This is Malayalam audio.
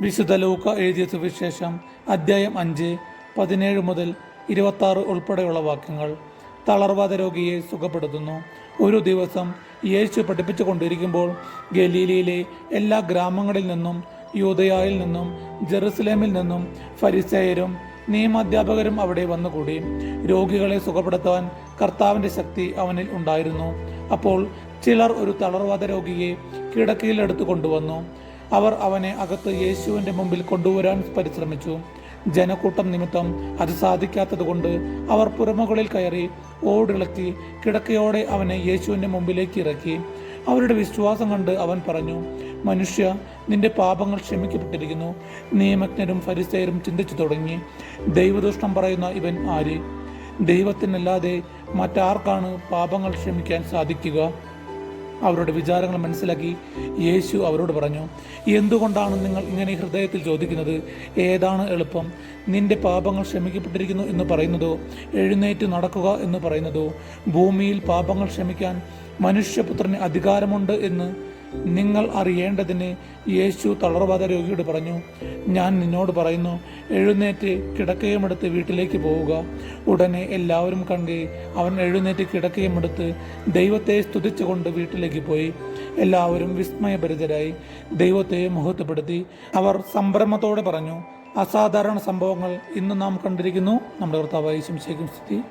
വിശുദ്ധ ലൂക്ക എഴുതിയ സുവിശേഷം അദ്ധ്യായം അഞ്ച് പതിനേഴ് മുതൽ ഇരുപത്താറ് ഉൾപ്പെടെയുള്ള വാക്യങ്ങൾ. തളർവാദ രോഗിയെ സുഖപ്പെടുത്തുന്നു. ഒരു ദിവസം യേശു പഠിപ്പിച്ചു കൊണ്ടിരിക്കുമ്പോൾ ഗലീലയിലെ എല്ലാ ഗ്രാമങ്ങളിൽ നിന്നും യൂതയായിൽ നിന്നും ജെറുസലേമിൽ നിന്നും ഫരിസേയരും നിയമാധ്യാപകരും അവിടെ വന്നുകൂടി. രോഗികളെ സുഖപ്പെടുത്താൻ കർത്താവിന്റെ ശക്തി അവനിൽ ഉണ്ടായിരുന്നു. അപ്പോൾ ചിലർ ഒരു തളർവാദ രോഗിയെ കിടക്കയിലെടുത്തു കൊണ്ടുവന്നു. അവർ അവനെ അകത്ത് യേശുവിന്റെ മുമ്പിൽ കൊണ്ടുവരാൻ പരിശ്രമിച്ചു. ജനക്കൂട്ടം നിമിത്തം അത് സാധിക്കാത്തതുകൊണ്ട് അവർ പുറമുകളിൽ കയറി ഓടിളക്കി കിടക്കയോടെ അവനെ യേശുവിന്റെ മുമ്പിലേക്ക് ഇറക്കി. അവരുടെ വിശ്വാസം കണ്ട് അവൻ പറഞ്ഞു മനുഷ്യ നിന്റെ പാപങ്ങൾ ക്ഷമിക്കപ്പെട്ടിരിക്കുന്നു. നിയമജ്ഞരും ഫരിസ്തയരും ചിന്തിച്ചു തുടങ്ങി. ദൈവദൂഷണം പറയുന്ന ഇവൻ ആര്? ദൈവത്തിനല്ലാതെ മറ്റാർക്കാണ് പാപങ്ങൾ ക്ഷമിക്കാൻ സാധിക്കുക? അവരുടെ വിചാരങ്ങൾ മനസ്സിലാക്കി യേശു അവരോട് പറഞ്ഞു എന്തുകൊണ്ടാണ് നിങ്ങൾ ഇങ്ങനെ ഹൃദയത്തിൽ ചോദിക്കുന്നത്? ഏതാണ് എളുപ്പം? നിന്റെ പാപങ്ങൾ ക്ഷമിക്കപ്പെട്ടിരിക്കുന്നു എന്ന് പറയുന്നതോ? എഴുന്നേറ്റ് നടക്കുക എന്ന് പറയുന്നതോ? ഭൂമിയിൽ പാപങ്ങൾ ക്ഷമിക്കാൻ മനുഷ്യപുത്രന് അധികാരമുണ്ട് എന്ന് നിങ്ങൾ അറിയേണ്ടതിന് യേശു തളർവാദ രോഗിയോട് പറഞ്ഞു ഞാൻ നിന്നോട് പറയുന്നു എഴുന്നേറ്റ് കിടക്കയുമെടുത്ത് വീട്ടിലേക്ക് പോവുക. ഉടനെ എല്ലാവരും കണ്ട് അവൻ എഴുന്നേറ്റ് കിടക്കയുമെടുത്ത് ദൈവത്തെ സ്തുതിച്ചുകൊണ്ട് വീട്ടിലേക്ക് പോയി. എല്ലാവരും വിസ്മയഭരിതരായി ദൈവത്തെ മഹത്വപ്പെടുത്തി അവർ സംഭ്രമത്തോടെ പറഞ്ഞു അസാധാരണ സംഭവങ്ങൾ ഇന്ന് നാം കണ്ടിരിക്കുന്നു. നമ്മുടെ കർത്താവായി ശംശേക്കും സ്ഥിതി